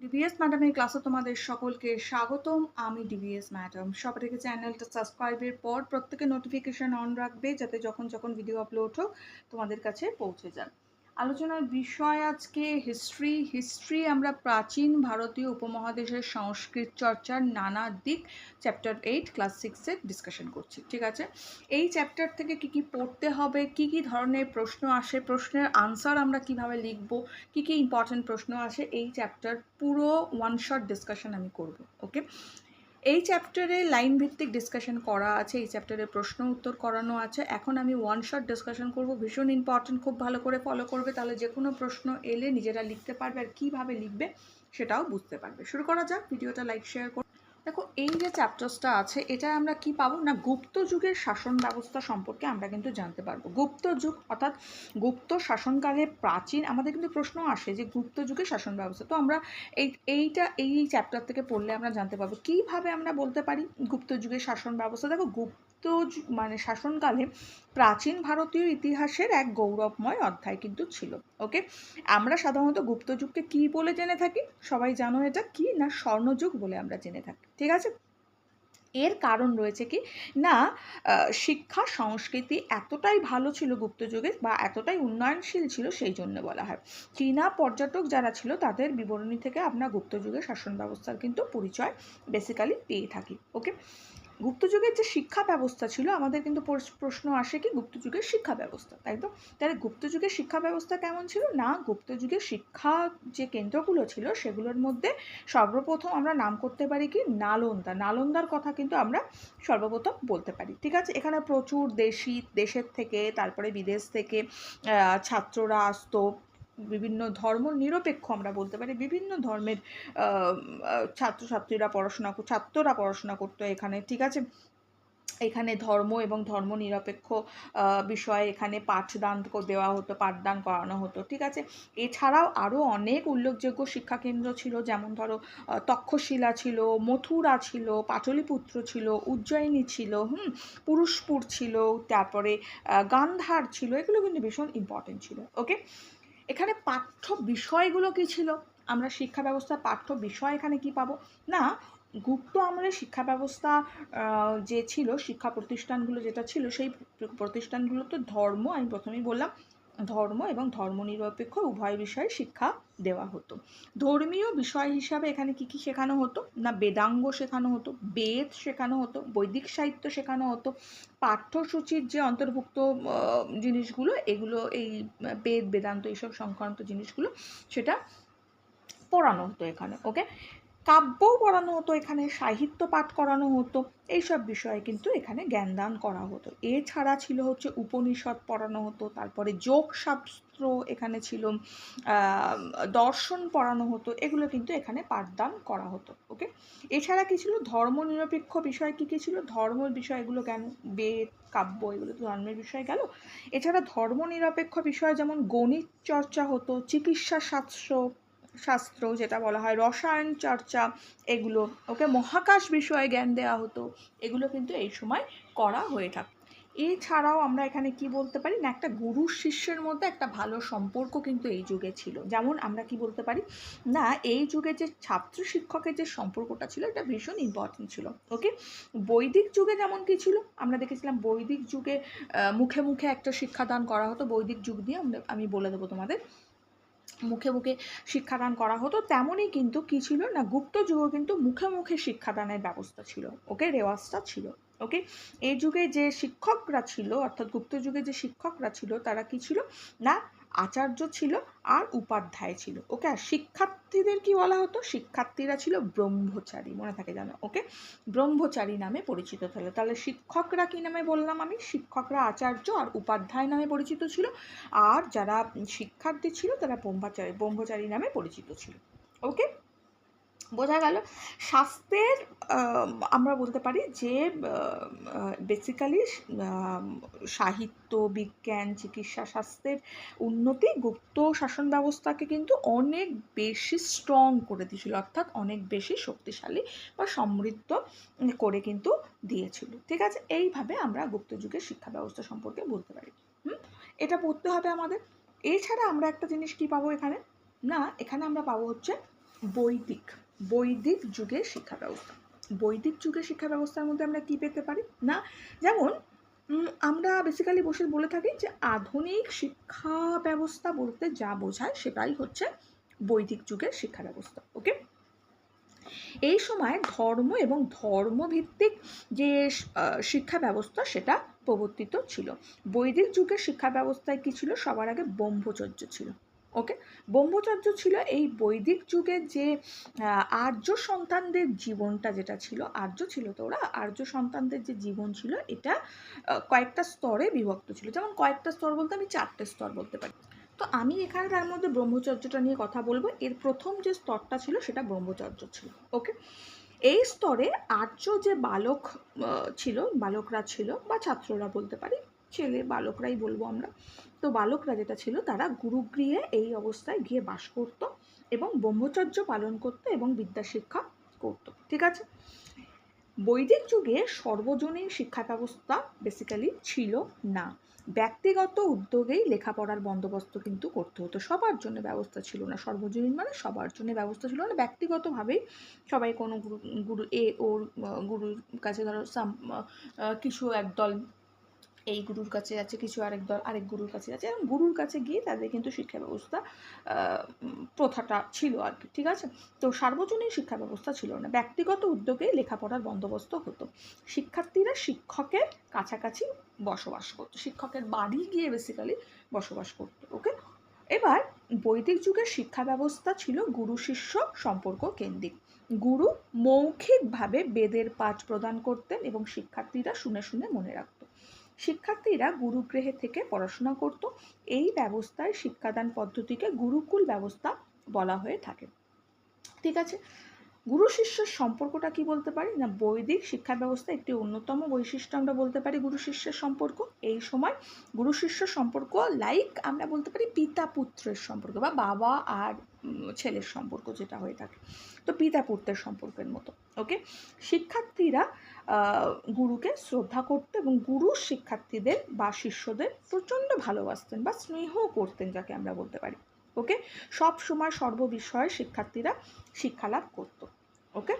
DVS ম্যাডামের ক্লাসে তোমাদের সকলকে স্বাগতম। আমি ডিভিএস ম্যাডাম সবার থেকে চ্যানেলটা সাবস্ক্রাইবের পর প্রত্যেকে নোটিফিকেশান অন রাখবে যাতে যখন যখন ভিডিও আপলোড হোক তোমাদের কাছে পৌঁছে যায় আলোচনার বিষয় আজকে হিস্ট্রি হিস্ট্রি আমরা প্রাচীন ভারতীয় উপমহাদেশের সংস্কৃত চর্চার নানা দিক চ্যাপ্টার এইট ক্লাস সিক্সে ডিসকাশন করছি, ঠিক আছে? এই চ্যাপ্টার থেকে কি কি পড়তে হবে, কি কি ধরনের প্রশ্ন আসে, প্রশ্নের আনসার আমরা কীভাবে লিখব, কি কি ইম্পর্টেন্ট প্রশ্ন আসে, এই চ্যাপ্টার পুরো ওয়ান শট ডিসকাশন আমি করব ওকে এই চ্যাপ্টারে লাইন ভিত্তিক ডিসকাশন করা আছে, এই চ্যাপ্টারে প্রশ্ন উত্তর করানো আছে। এখন আমি ওয়ান শট ডিসকাশন করব, ভীষণ ইম্পর্টেন্ট খুব ভালো করে ফলো করবে, তাহলে যে কোনো প্রশ্ন এলে নিজেরা লিখতে পারবে আর কীভাবে লিখবে সেটাও বুঝতে পারবে। শুরু করা যাক ভিডিওটা লাইক শেয়ার দেখো, এই যে চ্যাপ্টার্সটা আছে, এটা আমরা কি পাবো? না, গুপ্ত যুগের শাসন ব্যবস্থা সম্পর্কে আমরা কিন্তু জানতে পারব। গুপ্ত যুগ, অর্থাৎ গুপ্ত শাসনকালে প্রাচীন, আমাদের কিন্তু প্রশ্ন আসে যে গুপ্ত যুগের শাসন ব্যবস্থা। তো আমরা এই, এইটা, এই চ্যাপ্টার থেকে পড়লে আমরা জানতে পারব। কীভাবে আমরা বলতে পারি গুপ্ত যুগের শাসন ব্যবস্থা? দেখো, গুপ্ত যু- মানে শাসনকালে প্রাচীন ভারতীয় ইতিহাসের এক গৌরবময় অধ্যায় কিন্তু ছিল ওকে আমরা সাধারণত গুপ্ত যুগকে কী বলে জেনে থাকি? সবাই জানো এটা কি না স্বর্ণযুগ বলে আমরা জেনে থাকি, ঠিক আছে? এর কারণ রয়েছে কি? না শিক্ষা, সংস্কৃতি এতটাই ভালো ছিল গুপ্ত যুগে বা এতটাই উন্নয়নশীল ছিল সেই জন্য বলা হয়। চীনা পর্যটক যারা ছিল তাদের বিবরণী থেকে আমরা গুপ্ত যুগের শাসন ব্যবস্থার কিন্তু পরিচয় বেসিক্যালি পেয়ে থাকি ওকে গুপ্ত যুগের যে শিক্ষা ব্যবস্থা ছিল, আমাদের কিন্তু প্রশ্ন আসে কি গুপ্ত যুগের শিক্ষা ব্যবস্থা, তাই তো? তাহলে গুপ্ত যুগের শিক্ষা ব্যবস্থা কেমন ছিল? না, গুপ্ত যুগের শিক্ষা যে কেন্দ্রগুলো ছিল, সেগুলোর মধ্যে সর্বপ্রথম আমরা নাম করতে পারি কি? নালন্দা। নালন্দার কথা কিন্তু আমরা সর্বপ্রথম বলতে পারি। ঠিক আছে? এখানে প্রচুর দেশি, দেশের থেকে, তারপরে বিদেশ থেকে ছাত্ররা আসতো। বিভিন্ন ধর্ম নিরপেক্ষ আমরা বলতে পারি। বিভিন্ন ধর্মের ছাত্রছাত্রীরা পড়াশোনা ছাত্ররা পড়াশোনা করতো এখানে, ঠিক আছে? এখানে ধর্ম এবং ধর্ম নিরপেক্ষ বিষয়ে এখানে পাঠদান দেওয়া হতো, পাঠদান করানো হতো, ঠিক আছে? এছাড়াও আরও অনেক উল্লেখযোগ্য শিক্ষাকেন্দ্র ছিল, যেমন ধরো তক্ষশিলা ছিল, মথুরা ছিল, পাটলিপুত্র ছিল, উজ্জয়িনী ছিল, হুম? পুরুষপুর ছিল, তারপরে গান্ধার ছিল, এগুলো কিন্তু ভীষণ ইম্পর্টেন্ট ছিল ওকে এখানে পাঠ্য বিষয়গুলো কী ছিল? আমরা শিক্ষা ব্যবস্থা, পাঠ্য বিষয় এখানে কি পাবো? না, গুপ্ত আমলের শিক্ষা ব্যবস্থা যে ছিল, শিক্ষা প্রতিষ্ঠানগুলো যেটা ছিল, সেই প্রতিষ্ঠানগুলো প্রতিষ্ঠানগুলোতে ধর্ম আমি প্রথমেই বললাম। ধর্ম এবং ধর্মনিরপেক্ষ উভয় বিষয়ে শিক্ষা দেওয়া হতো। ধর্মীয় বিষয় হিসাবে এখানে কি কি শেখানো হতো? না, বেদাঙ্গ শেখানো হতো, বেদ শেখানো হতো, বৈদিক সাহিত্য শেখানো হতো, পাঠ্যসূচির যে অন্তর্ভুক্ত জিনিসগুলো, এগুলো এই বেদ, বেদান্ত এইসব সংক্রান্ত জিনিসগুলো, সেটা পড়ানো হতো এখানে ওকে কাব্যও পড়ানো হতো, এখানে সাহিত্য পাঠ করানো হতো, এইসব বিষয়ে কিন্তু এখানে জ্ঞানদান করা হতো। এছাড়া ছিল হচ্ছে উপনিষদ পড়ানো হতো, তারপরে যোগশাস্ত্র এখানে ছিল দর্শন পড়ানো হতো, এগুলো কিন্তু এখানে পাঠদান করা হতো, ওকে? এছাড়া কি ছিল? ধর্মনিরপেক্ষ বিষয় কী কী ছিল? ধর্মের বিষয়গুলো কেন? বেদ, কাব্য, এগুলো তো ধর্মের বিষয় গেল। এছাড়া ধর্মনিরপেক্ষ বিষয় যেমন গণিত চর্চা হতো, চিকিৎসা শাস্ত্র শাস্ত্র যেটা বলা হয়, রসায়ন চর্চা, এগুলো। ওকে মহাকাশ বিষয়ে জ্ঞান দেওয়া হতো, এগুলো কিন্তু এই সময় করা হয়ে থাকে। এছাড়াও আমরা এখানে কি বলতে পারি না, একটা গুরু শিষ্যের মধ্যে একটা ভালো সম্পর্ক কিন্তু এই যুগে ছিল। যেমন আমরা কি বলতে পারি না, এই যুগে যে ছাত্র শিক্ষকের যে সম্পর্কটা ছিল, এটা ভীষণ ইম্পর্টেন্ট ছিল। ওকে? বৈদিক যুগে যেমন কি ছিল, আমরা দেখেছিলাম বৈদিক যুগে মুখে মুখে একটা শিক্ষাদান করা হতো। বৈদিক যুগ দিয়ে আমরা- আমি বলে দেবো তোমাদের। মুখে মুখে শিক্ষাদান করা হতো, তেমনই কিন্তু কি ছিল না, গুপ্ত যুগও কিন্তু মুখে মুখে শিক্ষাদানের ব্যবস্থা ছিল, ওকে? রেওয়াজটা ছিল, ওকে? এই যুগে যে শিক্ষকরা ছিল, অর্থাৎ গুপ্ত যুগে যে শিক্ষকরা ছিল, তারা কি ছিল? না আচার্য ছিল আর উপাধ্যায় ছিল ওকে আর শিক্ষার্থীদের কি বলা হতো? শিক্ষার্থীরা ছিল ব্রহ্মচারী, মনে থাকে জানো ওকে ব্রহ্মচারী নামে পরিচিত ছিল। তাহলে শিক্ষকরা কি নামে বললাম আমি? শিক্ষকরা আচার্য আর উপাধ্যায় নামে পরিচিত ছিল, আর যারা শিক্ষার্থী ছিল তারা ব্রহ্মচারী ব্রহ্মচারী নামে পরিচিত ছিল ওকে বোঝা গেল। স্বাস্থ্যের আমরা বলতে পারি যে বেসিক্যালি সাহিত্য, বিজ্ঞান, চিকিৎসা, স্বাস্থ্যের উন্নতি গুপ্ত শাসন ব্যবস্থাকে কিন্তু অনেক বেশি স্ট্রং করে দিয়েছিল, অর্থাৎ অনেক বেশি শক্তিশালী বা সমৃদ্ধ করে কিন্তু দিয়েছিল। ঠিক আছে? এইভাবে আমরা গুপ্ত যুগের শিক্ষা ব্যবস্থা সম্পর্কে বলতে পারি। এটা পড়তে হবে আমাদের। এছাড়া আমরা একটা জিনিস কি পাবো এখানে? না, এখানে আমরা পাবো হচ্ছে বৈদিক। বৈদিক যুগের শিক্ষা ব্যবস্থা। বৈদিক যুগের শিক্ষা ব্যবস্থার মধ্যে আমরা কি পেতে পারি? না, যেমন আমরা বেসিক্যালি বসে বলে থাকি যে আধুনিক শিক্ষা ব্যবস্থা বলতে যা বোঝায় সেটাই হচ্ছে বৈদিক যুগের শিক্ষা ব্যবস্থা ওকে এই সময় ধর্ম এবং ধর্মভিত্তিক যে শিক্ষা ব্যবস্থা সেটা প্রবর্তিত ছিল। বৈদিক যুগের শিক্ষা ব্যবস্থায় কি ছিল? সবার আগে ব্রহ্মচর্য ছিল। ওকে ব্রহ্মচর্য ছিল এই বৈদিক যুগের যে আর্য সন্তানদের জীবনটা যেটা ছিল, আর্য ছিল তো ওরা, আর্য সন্তানদের যে জীবন ছিল, এটা কয়েকটা স্তরে বিভক্ত ছিল। যেমন কয়েকটা স্তর বলতে আমি চারটে স্তর বলতে পারি। তো আমি এখানে তার মধ্যে ব্রহ্মচর্যটা নিয়ে কথা বলব। এর প্রথম যে স্তরটা ছিল সেটা ব্রহ্মচর্য ছিল। ওকে এই স্তরে আর্য যে বালক ছিল, বালকরা ছিল বা ছাত্ররা বলতে পারি ছেলে, বালকরাই বলব আমরা। তো বালকরা যেটা ছিল, তারা গুরুগৃহে এই অবস্থায় গিয়ে বাস করত এবং ব্রহ্মচর্য পালন করত এবং বিদ্যা শিক্ষা করত। ঠিক আছে? বৈদিক যুগে সর্বজনীন শিক্ষা ব্যবস্থা বেসিক্যালি ছিল না। ব্যক্তিগত উদ্যোগেই লেখাপড়ার বন্দোবস্ত কিন্তু করতে হতো। সবার জন্য ব্যবস্থা ছিল না। সর্বজনীন মানে সবার জন্য ব্যবস্থা ছিল না। ব্যক্তিগতভাবেই সবাই কোনো গুরু গুরু, এ, ওর গুরুর কাছে ধরো, সাম কিছু একদল এই গুরুর কাছে যাচ্ছে, কিছু আরেক দল, আরেক গুরুর কাছে যাচ্ছে। এবং গুরুর কাছে গিয়ে তাদের কিন্তু শিক্ষা ব্যবস্থা প্রথাটা ছিল আর কি, ঠিক আছে? তো সার্বজনীন শিক্ষা ব্যবস্থা ছিল না। ব্যক্তিগত উদ্যোগে লেখাপড়ার বন্দোবস্ত হতো। শিক্ষার্থীরা শিক্ষকের কাছাকাছি বসবাস করতো। শিক্ষকের বাড়ি গিয়ে বেসিক্যালি বসবাস করতো ওকে এবার বৈদিক যুগের শিক্ষা ব্যবস্থা ছিল গুরু শিষ্য সম্পর্ক কেন্দ্রিক। গুরু মৌখিকভাবে বেদের পাঠ প্রদান করতেন এবং শিক্ষার্থীরা শুনে শুনে মনে রাখতো। শিক্ষার্থীরা গুরুগৃহে থেকে পড়াশোনা করত। এই ব্যবস্থায় শিক্ষাদান পদ্ধতিকে গুরুকুল ব্যবস্থা বলা হয়ে থাকে। ঠিক আছে? গুরু শিষ্যের সম্পর্কটা কি বলতে পারি? না, বৈদিক শিক্ষা ব্যবস্থা একটি অন্যতম বৈশিষ্ট্য আমরা বলতে পারি গুরু শিষ্যের সম্পর্ক। এই সময় গুরু শিষ্য সম্পর্ক লাইক আমরা বলতে পারি পিতা পুত্রের সম্পর্ক বা বাবা আর ছেলের সম্পর্ক যেটা হয়ে থাকে। তো পিতা পুত্রের সম্পর্কের মতো ওকে শিক্ষার্থীরা গুরুকে শ্রদ্ধা করতো এবং গুরু শিক্ষার্থীদের বা শিষ্যদের প্রচণ্ড ভালোবাসতেন বা স্নেহ করতেন, যাকে আমরা বলতে পারি। ওকে সব সময় সর্ববিষয়ে শিক্ষার্থীরা শিক্ষালাভ করতো। ওকে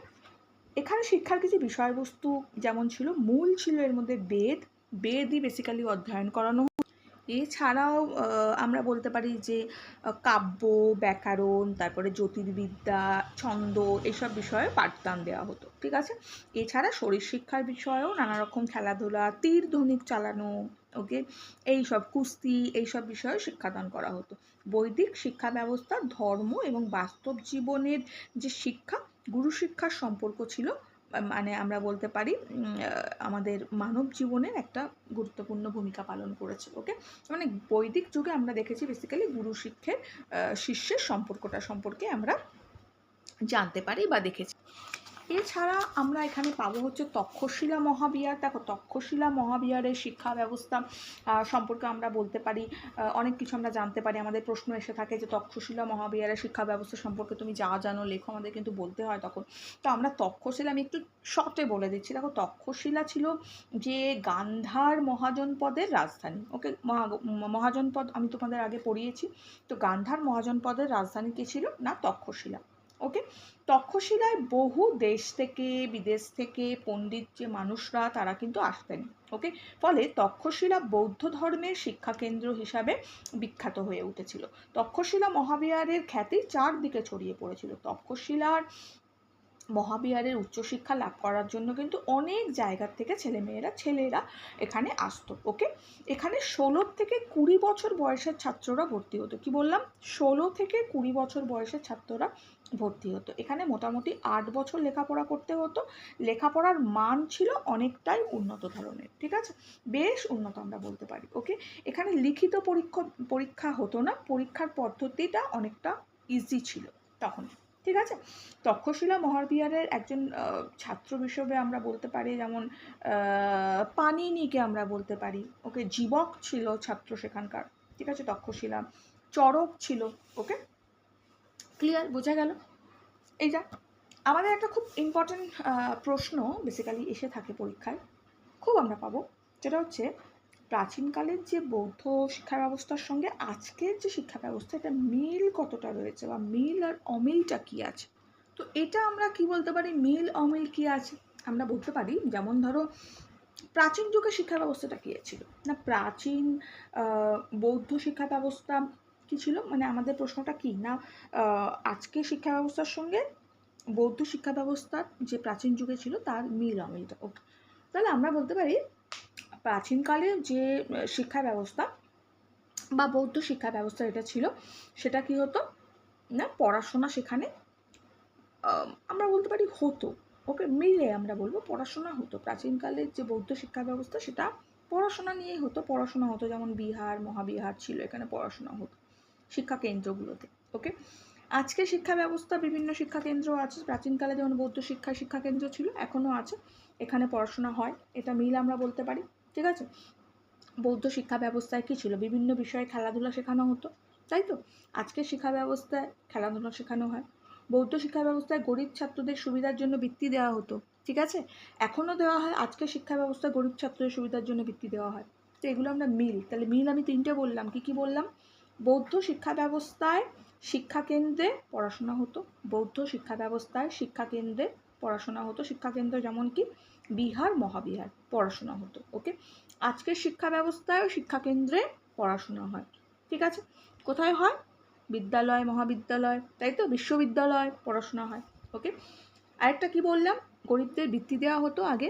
এখানে শিক্ষার কিছু বিষয়বস্তু যেমন ছিল, মূল ছিল এর মধ্যে বেদ। বেদই বেসিক্যালি অধ্যয়ন করানো এছাড়াও আমরা বলতে পারি যে কাব্য, ব্যাকরণ, তারপরে জ্যোতির্বিদ্যা, ছন্দ এইসব বিষয়ে পাঠদান দেওয়া হতো, ঠিক আছে? এছাড়া শরীর শিক্ষার বিষয়েও নানা রকম খেলাধুলা, তীর ধনুক চালানো, ওকে? এই সব কুস্তি এইসব বিষয়ে শিক্ষাদান করা হতো। বৈদিক শিক্ষা ব্যবস্থা ধর্ম এবং বাস্তব জীবনের যে শিক্ষা, গুরু শিক্ষার সম্পর্ক ছিল মানে আমরা বলতে পারি আমাদের মানব জীবনের একটা গুরুত্বপূর্ণ ভূমিকা পালন করেছে ওকে মানে বৈদিক যুগে আমরা দেখেছি বেসিক্যালি গুরু শিক্ষের শিষ্যের সম্পর্কটা সম্পর্কে আমরা জানতে পারি বা দেখেছি। এছাড়া আমরা এখানে পাবো হচ্ছে তক্ষশিলা মহাবিহার দেখো, তক্ষশিলা মহাবিহারের শিক্ষা ব্যবস্থা সম্পর্কে আমরা বলতে পারি অনেক কিছু আমরা জানতে পারি। আমাদের প্রশ্ন এসে থাকে যে তক্ষশিলা মহাবিহারের শিক্ষা ব্যবস্থা সম্পর্কে তুমি যা জানো, লেখো, আমাদের কিন্তু বলতে হয় তখন। তো আমরা তক্ষশিলা, আমি একটু শর্টে বলে দিচ্ছি। দেখো, তক্ষশিলা ছিল যে গান্ধার মহাজনপদের রাজধানী। ওকে, মহা, মহাজনপদ, আমি তোমাদের আগে পড়িয়েছি। তো গান্ধার মহাজনপদের রাজধানী কী ছিল? না, তক্ষশিলা। ওকে তক্ষশিলায় বহু দেশ থেকে, বিদেশ থেকে পণ্ডিত যে মানুষরা, তারা কিন্তু আসতেন। ওকে ফলে তক্ষশিলা বৌদ্ধ ধর্মের শিক্ষা কেন্দ্র হিসাবে বিখ্যাত হয়ে উঠেছিল। তক্ষশিলা মহাবিহারের খ্যাতি চারদিকে ছড়িয়ে পড়েছিল। তক্ষশিলার মহাবিহারের উচ্চশিক্ষা লাভ করার জন্য কিন্তু অনেক জায়গার থেকে ছেলেমেয়েরা, ছেলেরা এখানে আসতো। ওকে এখানে ষোলো থেকে কুড়ি বছর বয়সের ছাত্ররা ভর্তি হতো। কি বললাম? ষোলো থেকে কুড়ি বছর বয়সের ছাত্ররা ভর্তি হতো। এখানে মোটামুটি আট বছর লেখাপড়া করতে হতো। লেখাপড়ার মান ছিল অনেকটাই উন্নত ধরনের, ঠিক আছে? বেশ উন্নত আমরা বলতে পারি, ওকে? এখানে লিখিত পরীক্ষা পরীক্ষা হতো না, পরীক্ষার পদ্ধতিটা অনেকটা ইজি ছিল তখন, ঠিক আছে? তক্ষশিলা মহাবিহারের একজন ছাত্র হিসেবে আমরা বলতে পারি, যেমন পানিনিকে আমরা বলতে পারি, ওকে? জীবক ছিল ছাত্র সেখানকার, ঠিক আছে? তক্ষশিলা চরক ছিল, ওকে? ক্লিয়ার বোঝা গেল? এই যা, আমাদের একটা খুব ইম্পর্টেন্ট প্রশ্ন বেসিক্যালি এসে থাকে পরীক্ষায়। খুব আমরা পাবো, যেটা হচ্ছে প্রাচীনকালের যে বৌদ্ধ শিক্ষা ব্যবস্থার সঙ্গে আজকের যে শিক্ষা ব্যবস্থা এটা মিল কতটা রয়েছে বা মিল আর অমিলটা কী আছে? তো এটা আমরা কি বলতে পারি? মিল, অমিল কী আছে? আমরা বলতে পারি, যেমন ধরো প্রাচীন যুগের শিক্ষা ব্যবস্থাটা কী ছিল? না, প্রাচীন বৌদ্ধ শিক্ষা ব্যবস্থা কি ছিল? মানে আমাদের প্রশ্নটা কি? না আহ, আজকের শিক্ষা ব্যবস্থার সঙ্গে বৌদ্ধ শিক্ষা ব্যবস্থার যে প্রাচীন যুগে ছিল তার মিল অমিলটা। ওকে তাহলে আমরা বলতে পারি প্রাচীনকালের যে শিক্ষা ব্যবস্থা বা বৌদ্ধ শিক্ষা ব্যবস্থা এটা ছিল সেটা কি হতো? না পড়াশোনা সেখানে আমরা বলতে পারি হতো। ওকে মিলে আমরা বলব পড়াশোনা হতো। প্রাচীনকালের যে বৌদ্ধ শিক্ষা ব্যবস্থা সেটা পড়াশোনা নিয়েই হতো। পড়াশোনা হতো যেমন বিহার মহাবিহার ছিল এখানে পড়াশোনা হতো। শিক্ষা কেন্দ্রগুলোতে ওকে আজকে শিক্ষা ব্যবস্থা, বিভিন্ন শিক্ষা কেন্দ্র আছে। প্রাচীনকালে যেমন বৌদ্ধ শিক্ষা শিক্ষা কেন্দ্র ছিল এখনও আছে। এখানে পড়াশোনা হয়, এটা মিল আমরা বলতে পারি, ঠিক আছে? বৌদ্ধ শিক্ষা ব্যবস্থায় কী ছিল? বিভিন্ন বিষয়ে খেলাধুলা শেখানো হতো, তাই তো? আজকের শিক্ষা ব্যবস্থায় খেলাধুলা শেখানো হয়। বৌদ্ধ শিক্ষা ব্যবস্থায় গরিব ছাত্রদের সুবিধার জন্য বৃত্তি দেওয়া হতো, ঠিক আছে? এখনও দেওয়া হয়, আজকের শিক্ষা ব্যবস্থায় গরিব ছাত্রদের সুবিধার জন্য বৃত্তি দেওয়া হয়। তো এগুলো আমরা মিল, তাহলে মিল আমি তিনটে বললাম, কি কি বললাম? বৌদ্ধ শিক্ষা ব্যবস্থায় শিক্ষা কেন্দ্রে পড়াশোনা হতো। বৌদ্ধ শিক্ষা ব্যবস্থায় শিক্ষা কেন্দ্রে পড়াশোনা হতো। শিক্ষা কেন্দ্র যেমন কি, বিহার, মহাবিহার পড়াশোনা হতো ওকে আজকের শিক্ষা ব্যবস্থায় শিক্ষা কেন্দ্রে পড়াশোনা হয়, ঠিক আছে? কোথায় হয়? বিদ্যালয়, মহাবিদ্যালয়, তাই তো? বিশ্ববিদ্যালয় পড়াশোনা হয় ওকে আরেকটা কি বললাম? গরিবদের বৃত্তি দেওয়া হতো আগে।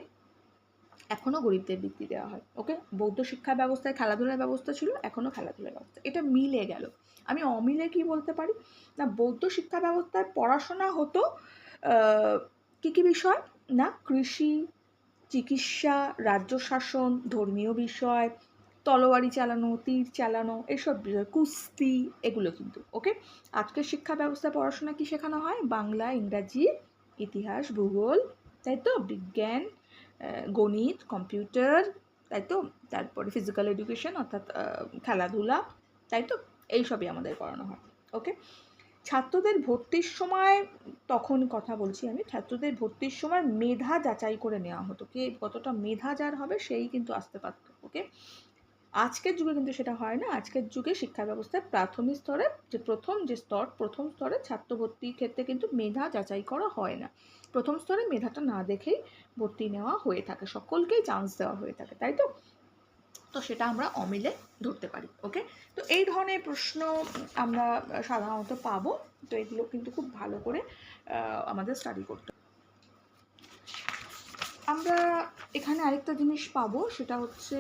এখনও গরিবদের বৃত্তি দেওয়া হয় ওকে বৌদ্ধ শিক্ষা ব্যবস্থায় খেলাধুলার ব্যবস্থা ছিল, এখনও খেলাধুলার ব্যবস্থা। এটা মিলে গেল। আমি অমিলে কি বলতে পারি? না, বৌদ্ধ শিক্ষা ব্যবস্থায় পড়াশোনা হতো কী কী বিষয়? না, কৃষি, চিকিৎসা, রাজ্য শাসন, ধর্মীয় বিষয়, তলোয়ারি চালানো, তীর চালানো, এসব বিষয়, কুস্তি, এগুলো কিন্তু ওকে আজকের শিক্ষা ব্যবস্থায় পড়াশোনা কি শেখানো হয়? বাংলা, ইংরাজি, ইতিহাস, ভূগোল, তাই তো? বিজ্ঞান গণিত, কম্পিউটার, তাই তো? তারপরে ফিজিক্যাল এডুকেশন অর্থাৎ খেলাধুলা, তাই তো? এইসবই আমাদের করানো হয় ওকে ছাত্রদের ভর্তির সময় তখন কথা বলছি আমি, ছাত্রদের ভর্তির সময় মেধা যাচাই করে নেওয়া হতো, কে কতটা মেধা যার হবে সেই কিন্তু আসতে পারতো ওকে আজকের যুগে কিন্তু সেটা হয় না। আজকের যুগে শিক্ষা ব্যবস্থায় প্রাথমিক স্তরে যে প্রথম যে স্তর, প্রথম স্তরে ছাত্র ভর্তির ক্ষেত্রে কিন্তু মেধা যাচাই করা হয় না। প্রথম স্তরে মেধাটা না দেখেই ভর্তি নেওয়া হয়ে থাকে। সকলকেই চান্স দেওয়া হয়ে থাকে, তাই তো? তো সেটা আমরা অমিলে ধরতে পারি ওকে তো এই ধরনের প্রশ্ন আমরা সাধারণত পাবো। তো এগুলো কিন্তু খুব ভালো করে আমাদের স্টাডি করতে। আমরা এখানে আরেকটা জিনিস পাবো, সেটা হচ্ছে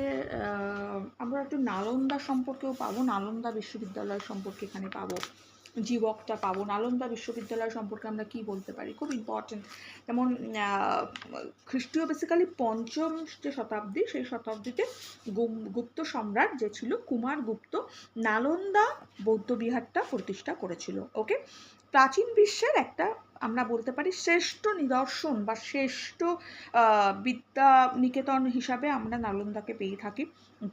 আমরা একটু নালন্দা সম্পর্কেও পাবো, নালন্দা বিশ্ববিদ্যালয় সম্পর্কে এখানে পাবো, জীবকটা পাবো, নালন্দা বিশ্ববিদ্যালয় সম্পর্কে আমরা কি বলতে পারি? খুব ইম্পর্টেন্ট যেমন খ্রিস্টীয় বেসিক্যালি পঞ্চম যে শতাব্দী, সেই শতাব্দীতে গুপ্ত সম্রাট যে ছিল কুমার গুপ্ত, নালন্দা বৌদ্ধ বিহারটা প্রতিষ্ঠা করেছিল ওকে প্রাচীন বিশ্বের একটা আমরা বলতে পারি শ্রেষ্ঠ নিদর্শন বা শ্রেষ্ঠ বিদ্যা নিকেতন হিসাবে আমরা নালন্দাকে পেয়ে থাকি।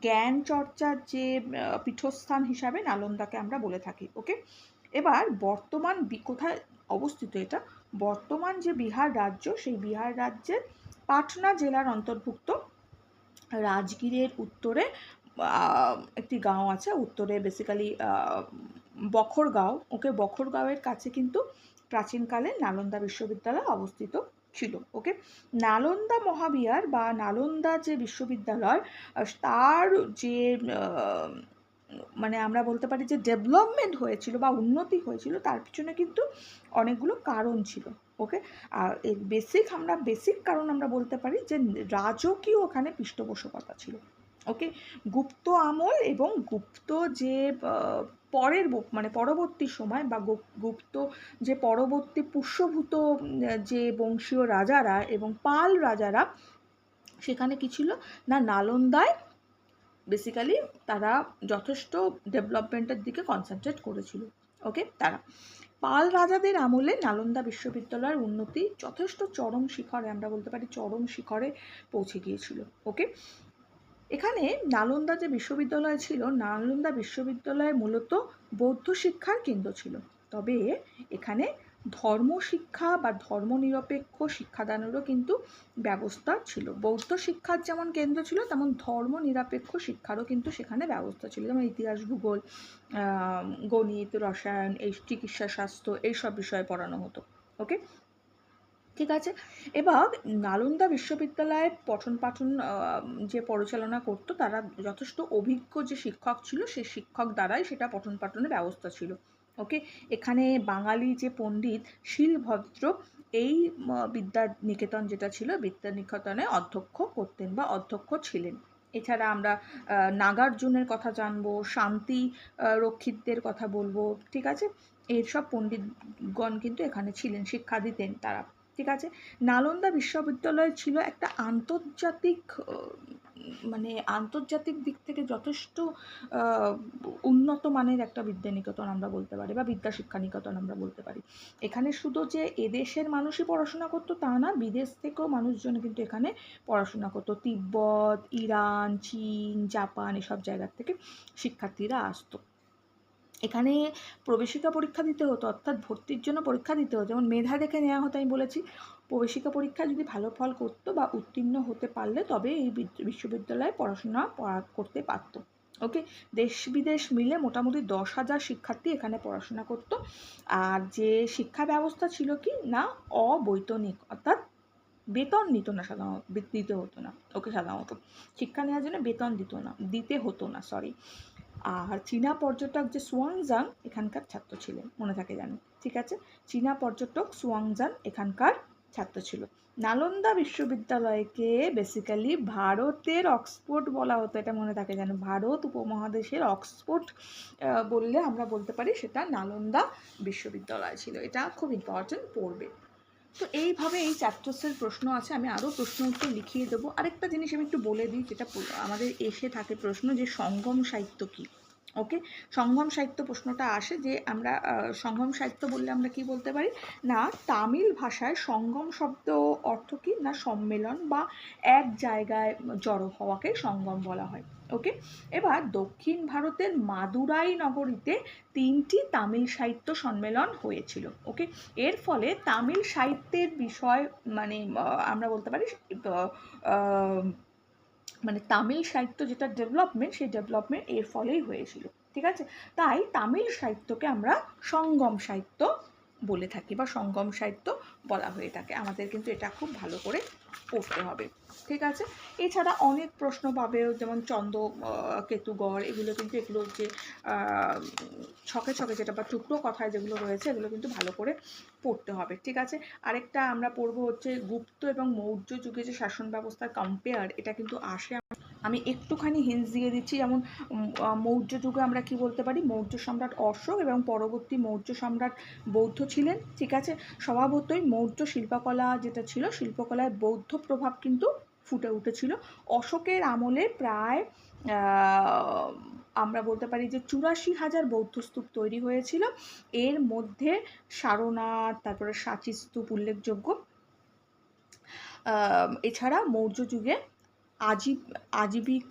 জ্ঞান চর্চার যে পীঠস্থান হিসাবে নালন্দাকে আমরা বলে থাকি, ওকে? এবার বর্তমান কোথায় অবস্থিত এটা? বর্তমান যে বিহার রাজ্য, সেই বিহার রাজ্যের পাটনা জেলার অন্তর্ভুক্ত রাজগীরের উত্তরে একটি গাঁও আছে। উত্তরে বেসিক্যালি বখরগাঁও, ওকে বখরগাঁওয়ের কাছে কিন্তু প্রাচীনকালে নালন্দা বিশ্ববিদ্যালয় অবস্থিত ছিল, ওকে? নালন্দা মহাবিহার বা নালন্দা যে বিশ্ববিদ্যালয় তার যে মানে আমরা বলতে পারি যে ডেভেলপমেন্ট হয়েছিল বা উন্নতি হয়েছিল, তার পিছনে কিন্তু অনেকগুলো কারণ ছিল, ওকে? আর এর বেসিক, আমরা বেসিক কারণ আমরা বলতে পারি যে রাজকীয় ওখানে পৃষ্ঠপোষকতা ছিল, ওকে? গুপ্ত আমল এবং গুপ্ত যে পরের মানে পরবর্তী সময় বা গুপ- গুপ্ত যে পরবর্তী পুষ্যভূত যে বংশীয় রাজারা এবং পাল রাজারা, সেখানে কি ছিল? না, নালন্দায় বেসিক্যালি তারা যথেষ্ট ডেভেলপমেন্টের দিকে কনসেন্ট্রেট করেছিল। ওকে তারা। পাল রাজাদের আমলে নালন্দা বিশ্ববিদ্যালয়ের উন্নতি যথেষ্ট চরম শিখরে, আমরা বলতে পারি চরম শিখরে পৌঁছে গিয়েছিল। ওকে এখানে নালন্দা যে বিশ্ববিদ্যালয় ছিল, নালন্দা বিশ্ববিদ্যালয় মূলত বৌদ্ধ শিক্ষার কেন্দ্র ছিল। তবে এখানে ধর্ম শিক্ষা বা ধর্মনিরপেক্ষ শিক্ষাদানেরও কিন্তু ব্যবস্থা ছিল। বৌদ্ধ শিক্ষার যেমন কেন্দ্র ছিল, তেমন ধর্ম নিরপেক্ষ শিক্ষারও কিন্তু সেখানে ব্যবস্থা ছিল। যেমন ইতিহাস, ভূগোল গণিত, রসায়ন, এই চিকিৎসা, স্বাস্থ্য, এইসব বিষয়ে পড়ানো হতো। ওকে ঠিক আছে? এবার নালন্দা বিশ্ববিদ্যালয়ে পঠন পাঠন যে পরিচালনা করতো, তারা যথেষ্ট অভিজ্ঞ যে শিক্ষক ছিল সেই শিক্ষক দ্বারাই সেটা পঠন পাঠনের ব্যবস্থা ছিল। ওকে? এখানে বাঙালি যে পণ্ডিত শিলভদ্র, এই বিদ্যা নিকেতন যেটা ছিল বিদ্যা নিকেতনে অধ্যক্ষ করতেন বা অধ্যক্ষ ছিলেন। এছাড়া আমরা নাগার্জুনের কথা জানব, শান্তি রক্ষিতদের কথা বলব, ঠিক আছে? এইসব পণ্ডিতগণ কিন্তু এখানে ছিলেন, শিক্ষা দিতেন তারা। ঠিক আছে? নালন্দা বিশ্ববিদ্যালয় ছিল একটা আন্তর্জাতিক মানে আন্তর্জাতিক দিক থেকে যথেষ্ট উন্নত মানের একটা বিদ্যানিকেতন আমরা বলতে পারি বা বিদ্যা শিক্ষা নিকেতন আমরা বলতে পারি। এখানে শুধু যে এদেশের মানুষই পড়াশোনা করতো তা না, বিদেশ থেকেও মানুষজন কিন্তু এখানে পড়াশোনা করতো। তিব্বত, ইরান, চীন, জাপান এসব জায়গার থেকে শিক্ষার্থীরা আসতো। এখানে প্রবেশিকা পরীক্ষা দিতে হতো, অর্থাৎ ভর্তির জন্য পরীক্ষা দিতে হতো। যেমন মেধা দেখে নেওয়া হতো, আমি বলেছি। প্রবেশিকা পরীক্ষা যদি ভালো ফল করতো বা উত্তীর্ণ হতে পারলে তবে এই বিশ্ববিদ্যালয়ে পড়াশোনা করতে পারতো। ওকে দেশ বিদেশ মিলে মোটামুটি দশ হাজার শিক্ষার্থী এখানে পড়াশোনা করতো। আর যে শিক্ষা ব্যবস্থা ছিল কি? না, অবৈতনিক। অর্থাৎ বেতন নিত না সাধারণত দিতে হতো না। ওকে সাধারণত। শিক্ষা নেওয়ার জন্য বেতন দিত না, দিতে হতো না সরি আর চীনা পর্যটক যে সুয়াংজাং এখানকার ছাত্র ছিলেন, মনে থাকে জানি ঠিক আছে? চীনা পর্যটক সুয়াংজাং এখানকার ছাত্র ছিল। নালন্দা বিশ্ববিদ্যালয়কে বেসিক্যালি ভারতের অক্সফোর্ড বলা হতো। এটা মনে থাকে যেন, ভারত উপমহাদেশের অক্সফোর্ড বললে আমরা বলতে পারি সেটা নালন্দা বিশ্ববিদ্যালয় ছিল। এটা খুব ইম্পর্টেন্ট পড়বে। তো এইভাবে এই চ্যাপ্টার্সের প্রশ্ন আছে, আমি আরও প্রশ্ন উত্তর লিখিয়ে দেবো। আরেকটা জিনিস আমি একটু বলে দিই, যেটা আমাদের এসে থাকে প্রশ্ন যে সঙ্গম সাহিত্য কী? ওকে? সঙ্গম সাহিত্য প্রশ্নটা আসে যে আমরা আহ, সঙ্গম সাহিত্য বললে আমরা কি বলতে পারি? না তামিল ভাষায় সঙ্গম শব্দ অর্থ কি? না সম্মেলন বা এক জায়গায় জড়ো হওয়াকে সঙ্গম বলা হয়। ওকে? এবার দক্ষিণ ভারতের মাদুরাই নগরীতে তিনটি তামিল সাহিত্য সম্মেলন হয়েছিল। ওকে? এর ফলে তামিল সাহিত্যের বিষয় মানে আমরা বলতে পারি মানে তামিল সাহিত্য যেটা ডেভেলপমেন্ট সেই ডেভেলপমেন্ট এর ফলেই হয়েছিল, ঠিক আছে? তাই তামিল সাহিত্যকে আমরা সঙ্গম সাহিত্য বলে থাকি বা সঙ্গম সাহিত্য বলা হয়ে থাকে। আমাদের কিন্তু এটা খুব ভালো করে পড়তে হবে। ঠিক আছে? এছাড়া অনেক প্রশ্ন পাবে, যেমন চন্দ কেতুগড়, এগুলো কিন্তু এগুলো যে ছকে ছকে যেটা বা টুকরো কথায় যেগুলো রয়েছে, এগুলো কিন্তু ভালো করে পড়তে হবে। ঠিক আছে? আরেকটা আমরা পড়ব হচ্ছে গুপ্ত এবং মৌর্য যুগে যে শাসন ব্যবস্থার কম্পেয়ার এটা কিন্তু আসে আমি একটুখানি হিন্স দিয়ে দিচ্ছি, যেমন মৌর্য যুগে আমরা কি বলতে পারি? মৌর্য সম্রাট অশোক এবং পরবর্তী মৌর্য সম্রাট বৌদ্ধ ছিলেন, ঠিক আছে? স্বভাবতই মৌর্য শিল্পকলা যেটা ছিল, শিল্পকলায় বৌদ্ধ প্রভাব কিন্তু ফুটে উঠেছিল। অশোকের আমলে প্রায় আমরা বলতে পারি যে চুরাশি হাজার বৌদ্ধ স্তূপ তৈরি হয়েছিল। এর মধ্যে সারনাথ, তারপরে সাঁচি স্তূপ উল্লেখযোগ্য। এছাড়া মৌর্য যুগে আজীব, আজীবিক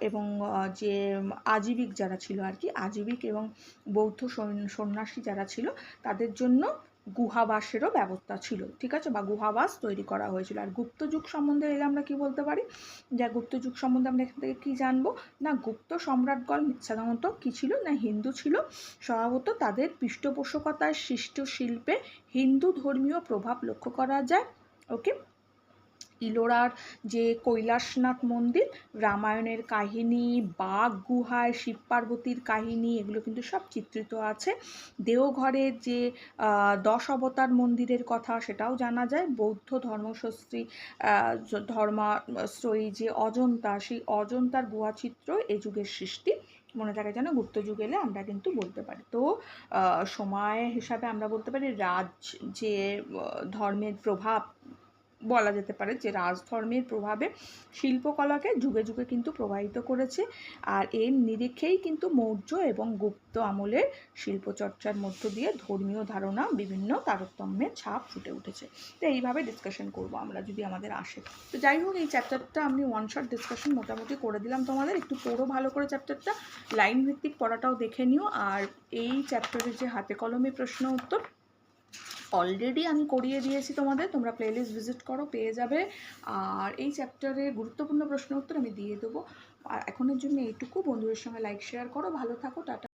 এবং যে, আজীবিক যারা ছিল আর কি, আজীবিক এবং বৌদ্ধ সৈন- সন্ন্যাসী যারা ছিল, তাদের জন্য গুহাবাসেরও ব্যবস্থা ছিল, ঠিক আছে? বা গুহাবাস তৈরি করা হয়েছিল। আর গুপ্ত যুগ সম্বন্ধে এলে আমরা কি বলতে পারি? যা, গুপ্ত যুগ সম্বন্ধে আমরা এখান থেকে কি জানব? না, গুপ্ত সম্রাটগণ সাধারণত কি ছিল? না, হিন্দু ছিল। স্বভাবত তাদের পৃষ্ঠপোষকতায় সৃষ্ট শিল্পে হিন্দু ধর্মীয় প্রভাব লক্ষ্য করা যায়, ওকে? ইলোরার যে কৈলাসনাথ মন্দির, রামায়ণের কাহিনী, বাঘ গুহায়, শিব পার্বতীর কাহিনী, এগুলো কিন্তু সব চিত্রিত আছে। দেওঘরের যে দশ অবতার মন্দিরের কথা সেটাও জানা যায়। বৌদ্ধ ধর্মশস্ত্রী ধর্মাশ্রয়ী যে অজন্তা, সেই অজন্তার গুহাচিত্র এই যুগের সৃষ্টি। মনে থাকে যেন গুপ্ত যুগ এলে আমরা কিন্তু বলতে পারি। তো সময় হিসাবে আমরা বলতে পারি রাজ যে ধর্মের প্রভাব বলা যেতে পারে যে রাজধর্মের প্রভাবে শিল্পকলাকে যুগে যুগে কিন্তু প্রভাবিত করেছে আর এর নিরিখেই কিন্তু মৌর্য এবং গুপ্ত আমলের শিল্পচর্চার মধ্য দিয়ে ধর্মীয় ধারণা, বিভিন্ন তারতম্যের ছাপ ফুটে উঠেছে। তো এইভাবে ডিসকাশন করব আমরা যদি আমাদের আসে। তো যাই হোক, এই চ্যাপ্টারটা আমি ওয়ান শট ডিসকাশন মোটামুটি করে দিলাম তোমাদের। একটু পড়ো ভালো করে চ্যাপ্টারটা লাইন ভিত্তিক পড়াটাও দেখে নিও। আর এই চ্যাপ্টারের যে হাতে কলমে প্রশ্ন উত্তর অলরেডি আমি করিয়ে দিয়েছি তোমাদের, তোমরা প্লেলিস্ট ভিজিট করো, পেয়ে যাবে। আর এই চ্যাপ্টারের গুরুত্বপূর্ণ প্রশ্ন উত্তর আমি দিয়ে দেবো। আর এখনের জন্য এইটুকু। বন্ধুদের সঙ্গে লাইক শেয়ার করো। ভালো থাকো, টাটা।